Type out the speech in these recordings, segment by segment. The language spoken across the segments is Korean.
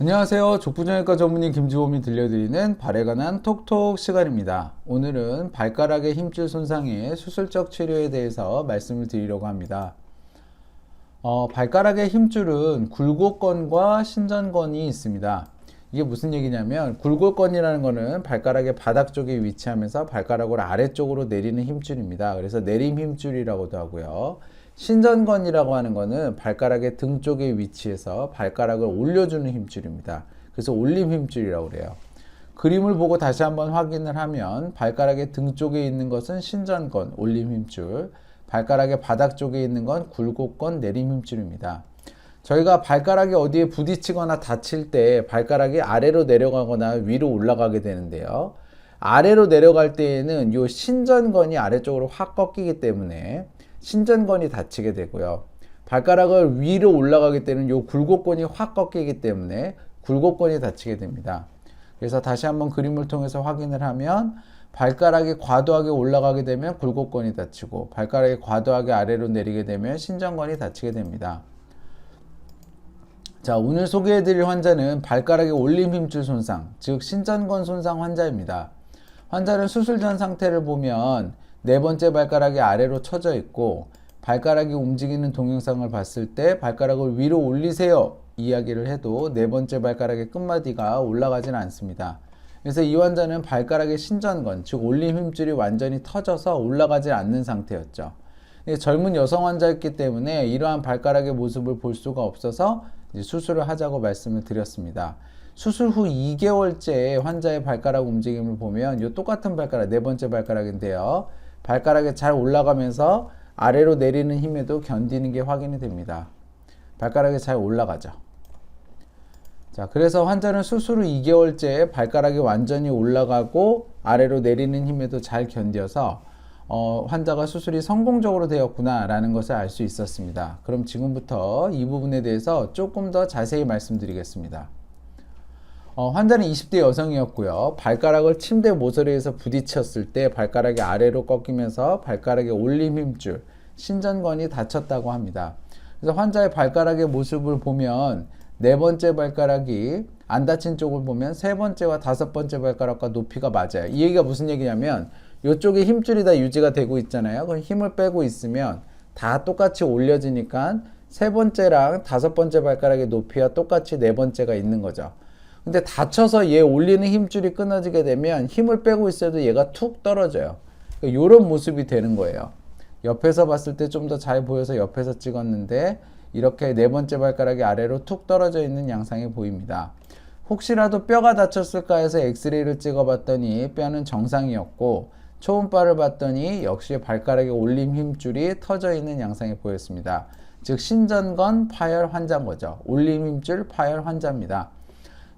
안녕하세요. 족부정형외과 전문의 김지호이 들려드리는 발에 관한 톡톡 시간입니다. 오늘은 발가락의 힘줄 손상의 수술적 치료에 대해서 말씀을 드리려고 합니다. 어, 발가락의 힘줄은 굴곡건과 신전건이 있습니다. 이게 무슨 얘기냐면 굴곡건이라는 거는 발가락의 바닥 쪽에 위치하면서 발가락을 아래쪽으로 내리는 힘줄입니다. 그래서 내림 힘줄이라고도 하고요. 신전건이라고 하는 거는 발가락의 등 쪽에 위치해서 발가락을 올려주는 힘줄입니다. 그래서 올림 힘줄이라고 그래요. 그림을 보고 다시 한번 확인을 하면 발가락의 등 쪽에 있는 것은 신전건, 올림 힘줄, 발가락의 바닥 쪽에 있는 건 굴곡건, 내림 힘줄입니다. 저희가 발가락이 어디에 부딪히거나 다칠 때 발가락이 아래로 내려가거나 위로 올라가게 되는데요. 아래로 내려갈 때에는 이 신전건이 아래쪽으로 확 꺾이기 때문에 신전건이 다치게 되고요. 발가락을 위로 올라가기 때는 이 굴곡건이 확 꺾이기 때문에 굴곡건이 다치게 됩니다. 그래서 다시 한번 그림을 통해서 확인을 하면 발가락이 과도하게 올라가게 되면 굴곡건이 다치고 발가락이 과도하게 아래로 내리게 되면 신전건이 다치게 됩니다. 자, 오늘 소개해 드릴 환자는 발가락의 올림 힘줄 손상, 즉 신전건 손상 환자입니다. 환자는 수술 전 상태를 보면 네 번째 발가락이 아래로 쳐져 있고 발가락이 움직이는 동영상을 봤을 때 발가락을 위로 올리세요 이야기를 해도 네 번째 발가락의 끝마디가 올라가진 않습니다. 그래서 이 환자는 발가락의 신전건, 즉 올림 힘줄이 완전히 터져서 올라가지 않는 상태였죠. 젊은 여성 환자였기 때문에 이러한 발가락의 모습을 볼 수가 없어서 수술을 하자고 말씀을 드렸습니다. 수술 후 2개월째 환자의 발가락 움직임을 보면 이 똑같은 발가락, 네 번째 발가락인데요. 발가락이 잘 올라가면서 아래로 내리는 힘에도 견디는 게 확인이 됩니다. 발가락이 잘 올라가죠. 자, 그래서 환자는 수술 후 2개월째 발가락이 완전히 올라가고 아래로 내리는 힘에도 잘 견뎌서 어, 환자가 수술이 성공적으로 되었구나라는 것을 알 수 있었습니다. 그럼 지금부터 이 부분에 대해서 조금 더 자세히 말씀드리겠습니다. 어, 환자는 20대 여성이었고요. 발가락을 침대 모서리에서 부딪혔을 때 발가락이 아래로 꺾이면서 발가락의 올림 힘줄, 신전건이 다쳤다고 합니다. 그래서 환자의 발가락의 모습을 보면 네 번째 발가락이 안 다친 쪽을 보면 세 번째와 다섯 번째 발가락과 높이가 맞아요. 이 얘기가 무슨 얘기냐면 이쪽에 힘줄이 다 유지가 되고 있잖아요. 그럼 힘을 빼고 있으면 다 똑같이 올려지니까 세 번째랑 다섯 번째 발가락의 높이와 똑같이 네 번째가 있는 거죠. 근데 다쳐서 얘 올리는 힘줄이 끊어지게 되면 힘을 빼고 있어도 얘가 툭 떨어져요. 이런 그러니까 모습이 되는 거예요. 옆에서 봤을 때 좀 더 잘 보여서 옆에서 찍었는데 이렇게 네 번째 발가락이 아래로 툭 떨어져 있는 양상이 보입니다. 혹시라도 뼈가 다쳤을까 해서 엑스레이를 찍어봤더니 뼈는 정상이었고 초음파를 봤더니 역시 발가락의 올림 힘줄이 터져 있는 양상이 보였습니다. 즉 신전건 파열 환자인 거죠. 올림 힘줄 파열 환자입니다.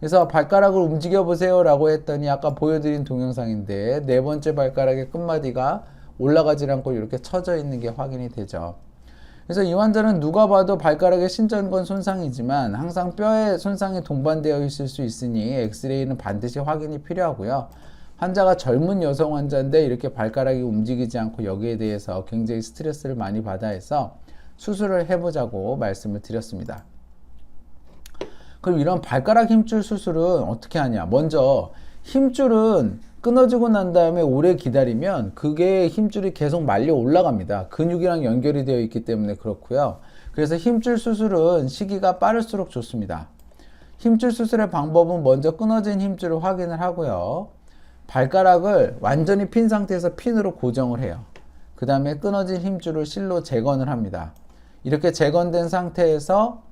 그래서 발가락을 움직여 보세요 라고 했더니 아까 보여드린 동영상인데 네 번째 발가락의 끝마디가 올라가지 않고 이렇게 쳐져 있는 게 확인이 되죠. 그래서 이 환자는 누가 봐도 발가락의 신전건 손상이지만 항상 뼈에 손상이 동반되어 있을 수 있으니 엑스레이는 반드시 확인이 필요하고요. 환자가 젊은 여성 환자인데 이렇게 발가락이 움직이지 않고 여기에 대해서 굉장히 스트레스를 많이 받아 해서 수술을 해보자고 말씀을 드렸습니다. 그럼 이런 발가락 힘줄 수술은 어떻게 하냐? 먼저 힘줄은 끊어지고 난 다음에 오래 기다리면 그게 힘줄이 계속 말려 올라갑니다. 근육이랑 연결이 되어 있기 때문에 그렇고요. 그래서 힘줄 수술은 시기가 빠를수록 좋습니다. 힘줄 수술의 방법은 먼저 끊어진 힘줄을 확인을 하고요. 발가락을 완전히 핀 상태에서 핀으로 고정을 해요. 그 다음에 끊어진 힘줄을 실로 재건을 합니다. 이렇게 재건된 상태에서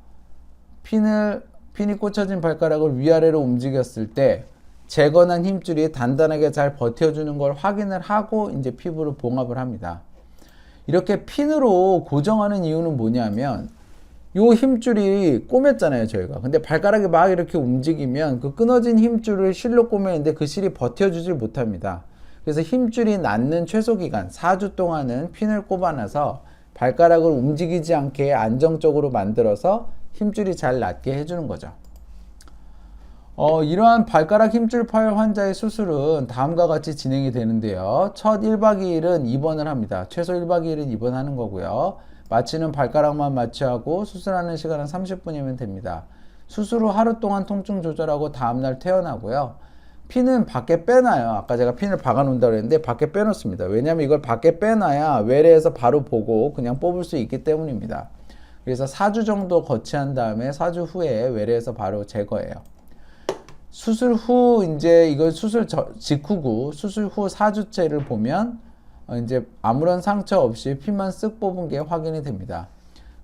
핀을 핀이 꽂혀진 발가락을 위아래로 움직였을 때 재건한 힘줄이 단단하게 잘 버텨주는 걸 확인을 하고 이제 피부를 봉합을 합니다. 이렇게 핀으로 고정하는 이유는 뭐냐면 요 힘줄이 꼬맸잖아요, 저희가. 근데 발가락이 막 이렇게 움직이면 그 끊어진 힘줄을 실로 꼬매는데 그 실이 버텨주질 못합니다. 그래서 힘줄이 낫는 최소 기간, 4주 동안은 핀을 꼽아놔서 발가락을 움직이지 않게 안정적으로 만들어서 힘줄이 잘 낫게 해주는 거죠. 어, 이러한 발가락 힘줄 파열 환자의 수술은 다음과 같이 진행이 되는데요. 첫 1박 2일은 입원을 합니다. 최소 1박 2일은 입원하는 거고요. 마취는 발가락만 마취하고 수술하는 시간은 30분이면 됩니다. 수술 후 하루 동안 통증 조절하고 다음날 퇴원하고요. 핀은 밖에 빼놔요. 아까 제가 핀을 박아놓는다고 했는데 밖에 빼놓습니다. 왜냐하면 이걸 밖에 빼놔야 외래에서 바로 보고 그냥 뽑을 수 있기 때문입니다. 그래서 4주 정도 거치한 다음에 4주 후에 외래에서 바로 제거해요. 수술 후 이제 이걸 수술 저- 직후고 수술 후 4주째를 보면 어, 이제 아무런 상처 없이 피만 쓱 뽑은 게 확인이 됩니다.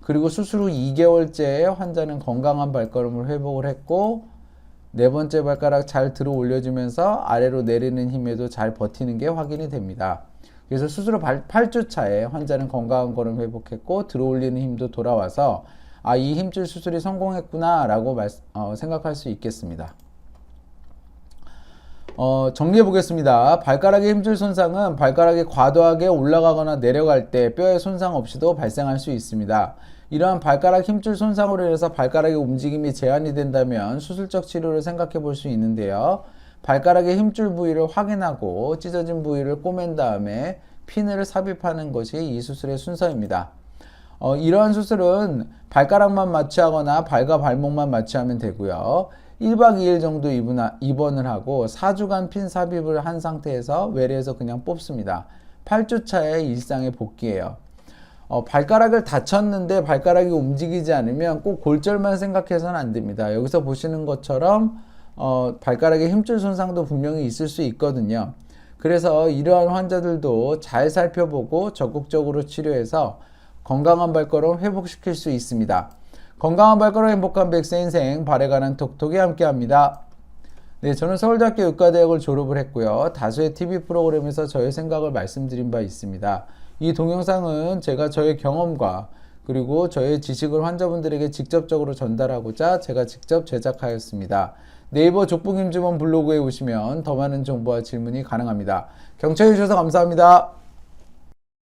그리고 수술 후 2개월째에 환자는 건강한 발걸음을 회복을 했고 네 번째 발가락 잘 들어 올려주면서 아래로 내리는 힘에도 잘 버티는 게 확인이 됩니다. 그래서 수술 후 8주 차에 환자는 건강한 걸음 회복했고 들어 올리는 힘도 돌아와서 아, 이 힘줄 수술이 성공했구나라고 말, 어, 생각할 수 있겠습니다. 어, 정리해 보겠습니다. 발가락의 힘줄 손상은 발가락이 과도하게 올라가거나 내려갈 때 뼈의 손상 없이도 발생할 수 있습니다. 이러한 발가락 힘줄 손상으로 인해서 발가락의 움직임이 제한이 된다면 수술적 치료를 생각해 볼 수 있는데요. 발가락의 힘줄 부위를 확인하고 찢어진 부위를 꼬맨 다음에 피늘을 삽입하는 것이 이 수술의 순서입니다. 어, 이러한 수술은 발가락만 마취하거나 발과 발목만 마취하면 되고요. 1박 2일 정도 입원하- 입원 을 하고 4주간 핀 삽입을 한 상태에서 외래에서 그냥 뽑습니다. 8주 차에 일상에 복귀해요. 어, 발가락을 다쳤는데 발가락이 움직이지 않으면 꼭 골절만 생각해서는 안 됩니다. 여기서 보시는 것처럼 어, 발가락에 힘줄 손상도 분명히 있을 수 있거든요. 그래서 이러한 환자들도 잘 살펴보고 적극적으로 치료해서 건강한 발걸음 회복시킬 수 있습니다. 건강한 발걸음 행복한 백세 인생 발에 관한 톡톡이 함께합니다. 네, 저는 서울대학교 의과대학을 졸업을 했고요. 다수의 TV 프로그램에서 저의 생각을 말씀드린 바 있습니다. 이 동영상은 제가 저의 경험과 그리고 저의 지식을 환자분들에게 직접적으로 전달하고자 제가 직접 제작하였습니다. 네이버 족북임주원 블로그에 오시면 더 많은 정보와 질문이 가능합니다. 경청해 주셔서 감사합니다.